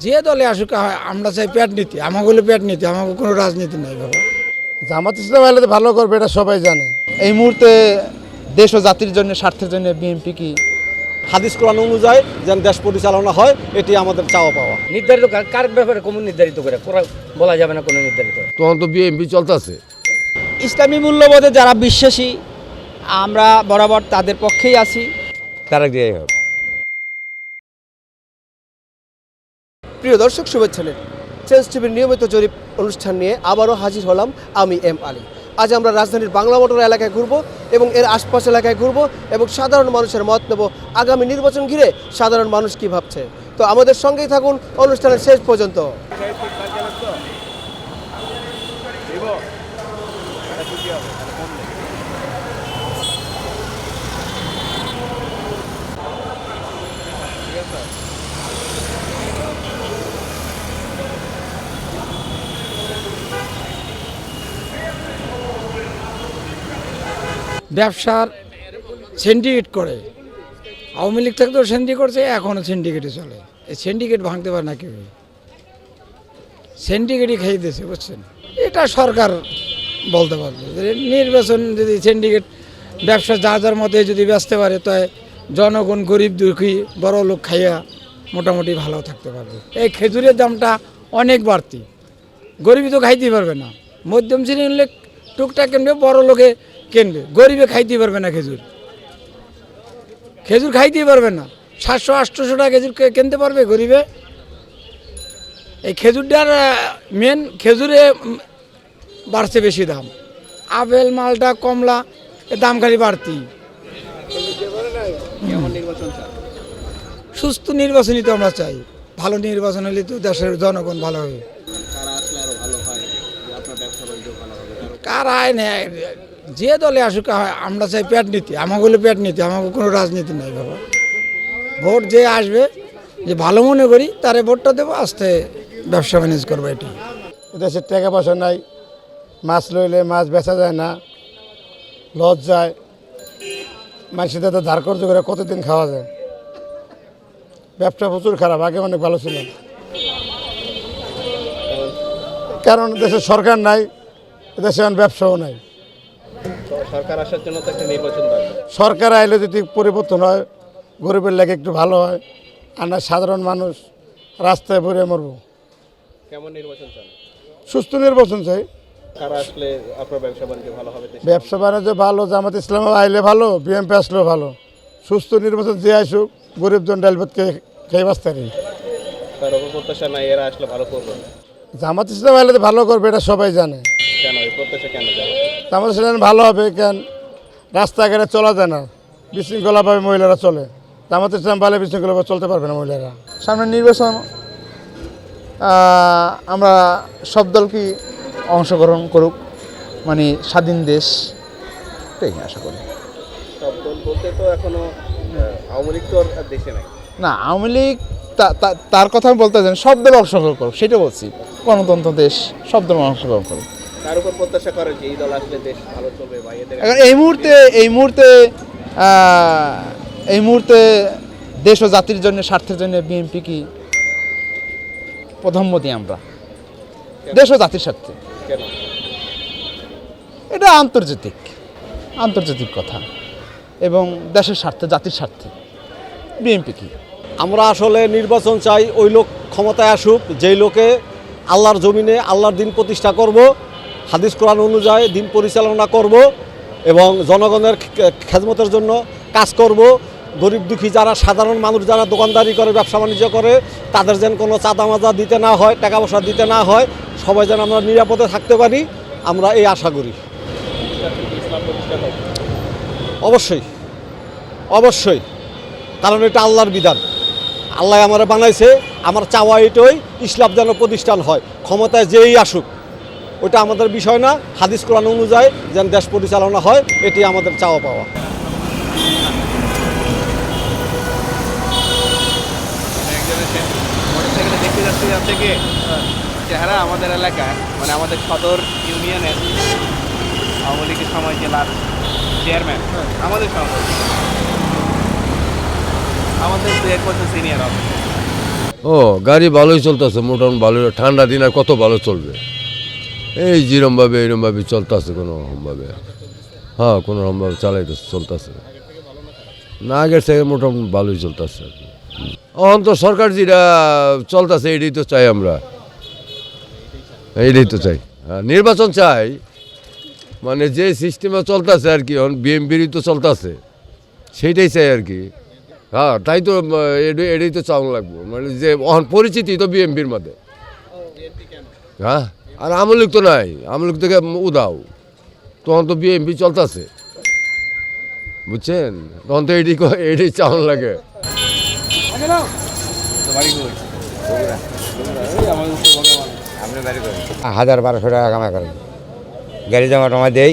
যে দলে আসুক আমরা চাই পেট নীতি আমাগুলো পেট নীতি আমাকে কোনো রাজনীতি নাই বাবা। জামাত ইসলাম আইলে তো ভালো করবে এটা সবাই জানে। এই মুহূর্তে দেশ ও জাতির জন্য স্বার্থের জন্য বিএনপি কি হাদিস কোরআন অনুযায়ী যেন দেশ পরিচালনা হয় এটি আমাদের চাওয়া পাওয়া। নির্ধারিত কার- কার ব্যাপারে কোন নির্ধারিত করে? কোরা- বলা যাবে না কোনো নির্ধারিত। তখন তো বিএমপি চলতেছে। ইসলামী মূল্যবোধে যারা বিশ্বাসী আমরা বরাবর তাদের পক্ষেই আছি। তারা দিয়ে হবে। প্রিয় দর্শক, শুভেচ্ছা নেন। চেঞ্জ টিভির নিয়মিত জরিপ অনুষ্ঠান নিয়ে আবারও হাজির হলাম আমি এম আলী। আজ আমরা রাজধানীর বাংলা মোটর এলাকায় ঘুরবো এবং এর আশপাশ এলাকায় ঘুরবো এবং সাধারণ মানুষের মত নেব। আগামী নির্বাচন ঘিরে সাধারণ মানুষ কি ভাবছে? তো আমাদের সঙ্গেই থাকুন, অনুষ্ঠানের শেষ পর্যন্ত। ব্যবসার সিন্ডিকেট করে। আওয়ামী লীগ থাকতেও সিন্ডিকেট করছে এখনও সিন্ডিকেটে চলে। এই সিন্ডিকেট ভাঙতে পারে না কেউ। সিন্ডিকেটই খেয়ে দিয়েছে, বুঝছেন? এটা সরকার বলতে পারবে। নির্বাচন যদি সিন্ডিকেট ব্যবসা যা যার মতে যদি ব্যস্ত পারে তাই জনগণ গরিব দুঃখী বড় লোক খাইয়া মোটামুটি ভালো থাকতে পারবে। এই খেজুরের দামটা অনেক বাড়তি। গরিবই তো খাইতেই পারবে না। মধ্যম শ্রেণির লোক টুকটাক কিনবে বড় লোকে কিনবে গরিবে খাইতেই পারবে না খেজুর। খেজুর খাইতেই পারবে না। সাতশো আটশোশো টাকা খেজুর কিনতে পারবে গরিবে? এই খেজুরটার মেন খেজুরে বাড়ছে বেশি দাম। আপেল মালটা কমলা এর দাম খালি বাড়তি সুস্থ নির্বাচনই তো আমরা চাই। ভালো নির্বাচন হলে তো দেশের জনগণ ভালো হবে। কারা আইনে যে দলে আসুক আমরা চাই পেট নীতি, আমাগুলো পেট নীতি আমাকে কোনো রাজনীতি নাই বাবা। ভোট যে আসবে, যে ভালো মনে করি, তারে ভোটটা দেবো, আস্তে ব্যবসা ম্যানেজ করব এটি। দেশের টাকা পয়সা নাই, মাছ লইলে মাছ বেচা যায় না, লজ যায় মানুষের তো ধার কর্য করে কতদিন খাওয়া যায়। ব্যবসা প্রচুর খারাপ, আগে অনেক ভালো ছিল। কারণ দেশে সরকার নাই দেশে এখন ব্যবসাও নাই। সরকার আসার জন্য তো একটা নির্বাচন সরকার আইলে যদি পরিবর্তন হয় গরিবের লেগে একটু ভালো হয় আর না সাধারণ মানুষ রাস্তায় পড়ে মরবো। কেমন নির্বাচন চান? সুস্থ নির্বাচন চাই। কারা আসলে আপনার ব্যবসা বাণিজ্য ভালো হবে দেশে? ব্যবসা বাণিজ্য ভালো জামাত ইসলাম আইলে ভালো বিএমপি আসলেও ভালো। সুস্থ নির্বাচন যে আসুক গরিবজন ডালভাতকে খেয়ে বাঁচতে তার প্রত্যাশা নাই এরা আসলে ভালো করবে? জামাত ইসলাম আইলে তো ভালো করবে এটা সবাই জানে। কেন? প্রত্যাশা কেন জামাত ইসলাম ভালো হবে কেন রাস্তাঘাটে চলা যায় না। বিশৃঙ্খলাভাবে মহিলারা চলে। জামাত ইসলাম ভালো বিশৃঙ্খলাভাবে চলতে পারবে না মহিলারা। সামনে নির্বাচন আমরা সব দলকে অংশগ্রহণ করুক মানে স্বাধীন দেশ এটাই আশা করি। সব দল বলতে তো এখনও আওয়ামী লীগ তো দেশে নাই। না আওয়ামী লীগ তা- তা- তার কথা আমি বলতে চাই সব দল অংশগ্রহণ করুক সেটা বলছি। গণতন্ত্র দেশ সব দল অংশগ্রহণ করুক। তার উপর প্রত্যাশা করে যে এই দল আসলে দেশ ভালো চলবে বা এদের এখন এই মুহূর্তে এই মুহূর্তে এই মুহূর্তে দেশ ও জাতির জন্য স্বার্থের জন্য বিএনপি কি প্রধানমন্ত্রী আমরা? দেশ ও জাতির স্বার্থে। এটা আন্তর্জাতিক আন্তর্জাতিক কথা। এবং দেশের স্বার্থে জাতির স্বার্থে। বিএনপি কি? আমরা আসলে নির্বাচন চাই ওই লোক ক্ষমতায় আসুক যেই লোকে আল্লাহর জমিনে আল্লাহর দিন প্রতিষ্ঠা করব। হাদিস কোরআন অনুযায়ী দিন পরিচালনা করব এবং জনগণের খে- খেদমতের জন্য কাজ করব। গরিব দুঃখী যারা, সাধারণ মানুষ যারা দোকানদারি করে, ব্যবসা বাণিজ্য করে, তাদের যেন কোনো চাঁদা মাজা দিতে না হয় টাকা পয়সা দিতে না হয়, সবাই যেন আমরা নিরাপদে থাকতে পারি, আমরা এই আশা করি। অবশ্যই অবশ্যই, কারণ এটা আল্লাহর বিধান। আল্লাহ আমার বানাইছে, আমার চাওয়া এটাই, ইসলাম যেন প্রতিষ্ঠান হয়। ক্ষমতায় যেই আসুক ওটা আমাদের বিষয় না। হাদিস কোরআন অনুযায়ী যেন দেশ পরিচালনা হয় এটি আমাদের চাওয়া পাওয়া। চেহারা আমাদের এলাকায় মানে আমাদের সদর ইউনিয়নের আওয়ামী লীগের সময় জেলার চেয়ারম্যান আমাদের সঙ্গে আমাদের দু এক বছর সিনিয়র হবে। ও গাড়ি ভালোই চলতেছে মোটামুটি ভালো ঠান্ডা দিন আর কত ভালো চলবে? এই যেরমভাবে এরমভাবে চলতেছে, কোনো রকমভাবে। হ্যাঁ কোনো রকমভাবে চালাইতেছে চলতেছে। না, আগের থেকে মোটামুটি ভালোই চলতেছে। আর কি এখন তো সরকার যেটা চলতেছে, এটাই তো চাই আমরা। এইটাই তো চাই। হ্যাঁ নির্বাচন চাই। মানে যে সিস্টেমে চলতেছে আর কি, এখন বিএমপিরই তো চলতেছে। সেইটাই চাই আর কি। হ্যাঁ তাই তো এটাই তো চাউন লাগবো। মানে যে পরিচিতি তো বিএমপির মধ্যে। হ্যাঁ? আর আমলিক তো নাই। আমলিক থেকে উদাও তখন তো বিএমপি চলতেছে। বুঝছেন? তখন তো এটি এটাই চাউন লাগে। হাজার বারোশো টাকা কামাই করেন। গাড়ি জমা টমা দেই,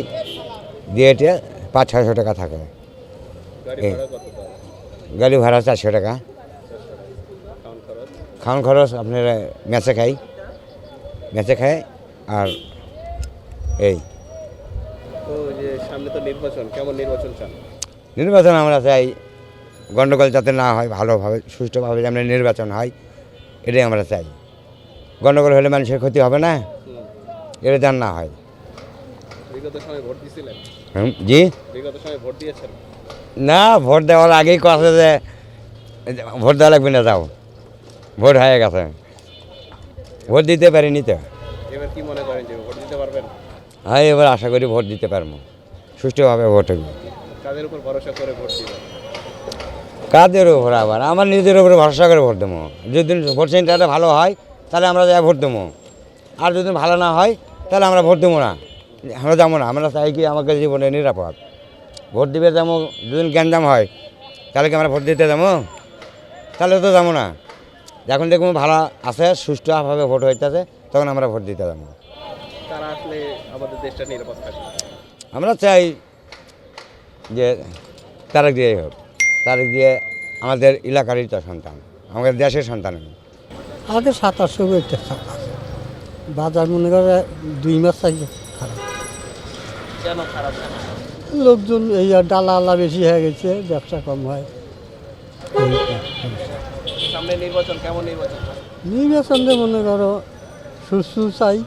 দিয়ে এটা পাঁচ ছয়শো টাকা থাকে। গাড়ি ভাড়া চারশো টাকা। খাওয়ান খরচ আপনারা মেচে খাই। মেচে খাই আর এই। সামনে তো নির্বাচন কেমন নির্বাচন চান? নির্বাচন আমরা চাই গণ্ডগোল যাতে না হয় ভালোভাবে সুষ্ঠুভাবে যেন নির্বাচন হয় এটাই আমরা চাই। গণ্ডগোল হলে মানুষের ক্ষতি হবে না এটা যেন না হয়। জি? না ভোট দেওয়ার আগেই কথা যে ভোট দেওয়া লাগবে না যাও। ভোট হয়ে গেছে। ভোট দিতে পারিনি তো। এবার কি মনে করেন যে ভোট দিতে পারবেন? হ্যাঁ এবার আশা করি ভোট দিতে পারব। সুষ্ঠুভাবে ভোট হবে কাদের উপর ভরসা করে ভোট দিবেন? কাদের উপর আবার? আমার নিজের উপরে ভরসা করে ভোট দেবো। যদি ভোট সেন্টারটা ভালো হয় তাহলে আমরা যাই ভোট দেবো। আর যদি ভালো না হয় তাহলে আমরা ভোট দেবো না। আমরা যাব না। আমরা চাই কি আমাকে জীবনে নিরাপদ। ভোট দিবে যাব যদি গ্যাঞ্জাম হয় তাহলে কি আমরা ভোট দিতে যাব? তাহলে তো যাব না। এখন দেখব ভালো আছে সুষ্ঠুভাবে ভোট হইতেছে তখন আমরা ভোট দিতে যাব তারা আসলে আমাদের দেশটা নিরাপদ থাকবে? আমরা চাই যে তারেক দিয়ে হোক। তারেক দিয়ে আমাদের এলাকারই তো সন্তান আমাদের দেশের সন্তান আগে সাতাশশো একটা বাজার মনে করে দুই মাস থাকবে খারাপ। কেন খারাপ লোকজন এই আর ডালা আল্লাহ বেশি হয়ে গেছে ব্যবসা কম হয়। সামনে নির্বাচন কেমন নির্বাচন? চান? নির্বাচনে মনে করো সুস্থ চাই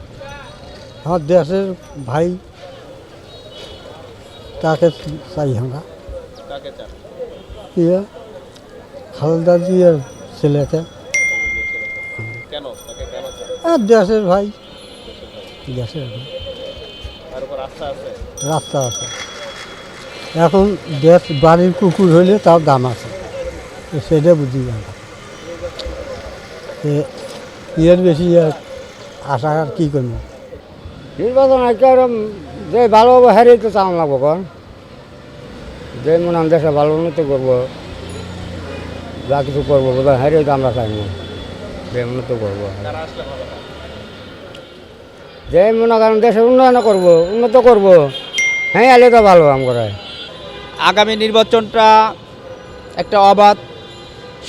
আমার দেশের ভাই তাকে চাই আমরা। ইয়ে খালদা জিয়ার ছেলেকে। আর দেশের ভাই। দেশের ভাই। রাস্তা আছে? এখন দেশ বাড়ির কুকুর হইলে তার দাম আছে। সেটা বুঝি আমরা। এর বেশি আর আশা আর কী করব? নির্বাচন একটা যে ভালো হবে হারিয়ে তো চাওয়া লাগবো কন যে মনে হয় দেশে ভালো উন্নতি করব যা কিছু করব বোধহয় হারিয়ে তো আমরা চাইব। যে উন্নতি করব। যে মনে করেন দেশের উন্নয়ন করব উন্নত করব হ্যাঁ এলে তো ভালো আম আমরা আগামী নির্বাচনটা একটা অবাধ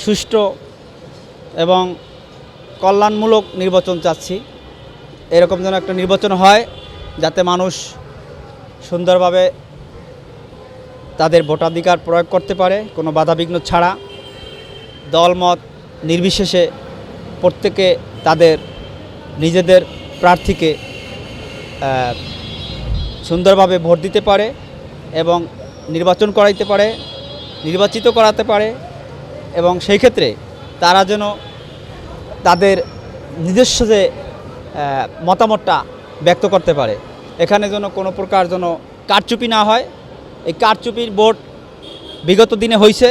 সুষ্ঠু এবং কল্যাণমূলক নির্বাচন চাচ্ছি। এরকম যেন একটা নির্বাচন হয় যাতে মানুষ সুন্দরভাবে তাদের ভোটাধিকার প্রয়োগ করতে পারে, কোনো বাধাবিঘ্ন ছাড়া। দলমত নির্বিশেষে প্রত্যেকে তাদের নিজেদের প্রার্থীকে সুন্দরভাবে ভোট দিতে পারে এবং নির্বাচন করাইতে পারে, নির্বাচিত করাতে পারে এবং সেই ক্ষেত্রে তারা যেন তাদের নিজস্ব যে মতামতটা ব্যক্ত করতে পারে। এখানে যেন কোনো প্রকার যেন কারচুপি না হয়, এই কারচুপির ভোট বিগত দিনে হয়েছে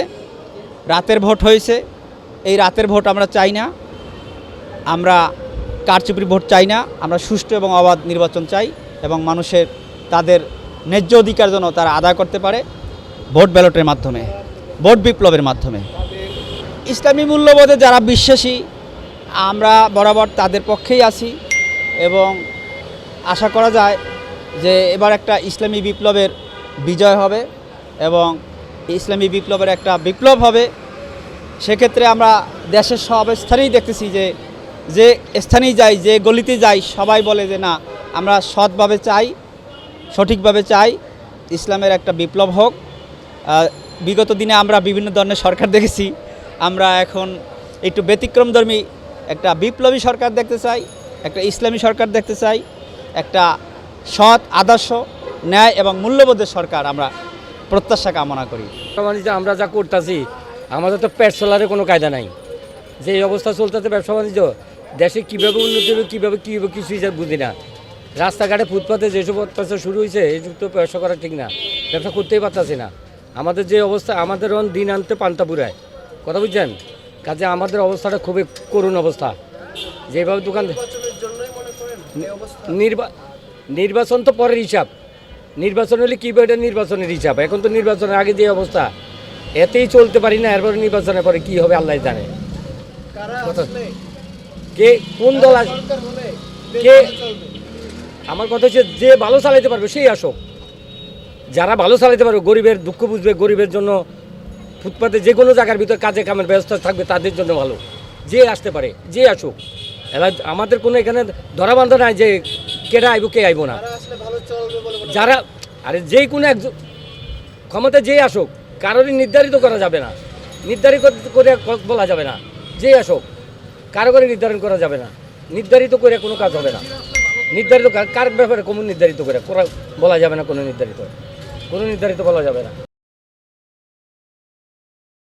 রাতের ভোট হয়েছে, এই রাতের ভোট আমরা চাই না, আমরা কারচুপির ভোট চাই না, আমরা সুষ্ঠু এবং অবাধ নির্বাচন চাই এবং মানুষের তাদের ন্যায্য অধিকার যেন তারা আদায় করতে পারে ভোট ব্যালটের মাধ্যমে, ভোট বিপ্লবের মাধ্যমে। ইসলামী মূল্যবোধে যারা বিশ্বাসী, আমরা বরাবর তাদের পক্ষেই আছি। এবং আশা করা যায় যে এবার একটা ইসলামী বিপ্লবের বিজয় হবে এবং ইসলামী বিপ্লবের একটা বিপ্লব হবে। সেক্ষেত্রে আমরা দেশের সব স্থানেই দেখতেছি যে যে স্থানেই যাই, যে গলিতে যাই, সবাই বলে যে, না, আমরা সৎভাবে চাই, সঠিকভাবে চাই, ইসলামের একটা বিপ্লব হোক। বিগত দিনে আমরা বিভিন্ন ধরনের সরকার দেখেছি। আমরা এখন একটু ব্যতিক্রমধর্মী একটা বিপ্লবী সরকার দেখতে চাই। একটা ইসলামী সরকার দেখতে চাই, একটা সৎ, আদর্শ, ন্যায় এবং মূল্যবোধের সরকার আমরা প্রত্যাশা কামনা করি। বাণিজ্য আমরা যা করতেছি, আমাদের তো পেট চলারে কোনো কায়দা নাই। যে এই অবস্থা চলতেছে ব্যবসা বাণিজ্য দেশে কীভাবে উন্নতি হবে, কীভাবে কী হবে কিছুই যা বুঝি না। রাস্তাঘাটে ফুটপাতে যেসব অত্যাচার শুরু হয়েছে এইসব তো ব্যবসা করা ঠিক না, ব্যবসা করতেই পারতাছি না। আমাদের যে অবস্থা, আমাদের দিন আনতে পান্তা পুরায়। কথা বুঝছেন? কাজে আমাদের অবস্থাটা খুবই করুণ অবস্থা। যেভাবে দোকান নির্বাচন তো পরের হিসাব। নির্বাচন হলে কী এটা নির্বাচনের হিসাব? এখন তো নির্বাচনের আগে যে অবস্থা এতেই চলতে পারি না এরপরে নির্বাচনের পরে কি হবে আল্লাহ জানে। কে কোন দল কে আমার কথা হচ্ছে যে ভালো চালাইতে পারবে সেই আসুক। যারা ভালো চালাইতে পারবে গরিবের দুঃখ বুঝবে গরিবের জন্য ফুটপাতে যে কোনো জায়গার ভিতর কাজে কামের ব্যবস্থা থাকবে তাদের জন্য ভালো। যে আসতে পারে যে আসুক। এলা আমাদের কোনো এখানে ধরা বান্ধা নাই যে কেটা আইব কে আইব না। যারা আরে যে কোনো একজন ক্ষমতা যে আসুক কারোরই নির্ধারিত করা যাবে না। নির্ধারিত করে বলা যাবে না। যে আসুক কারও করে নির্ধারণ করা যাবে না। নির্ধারিত করে কোনো কাজ হবে না। নির্ধারিত কার- কার ব্যাপারে কোনো নির্ধারিত করে করা বলা যাবে না কোনো নির্ধারিত। কোনো নির্ধারিত বলা যাবে না।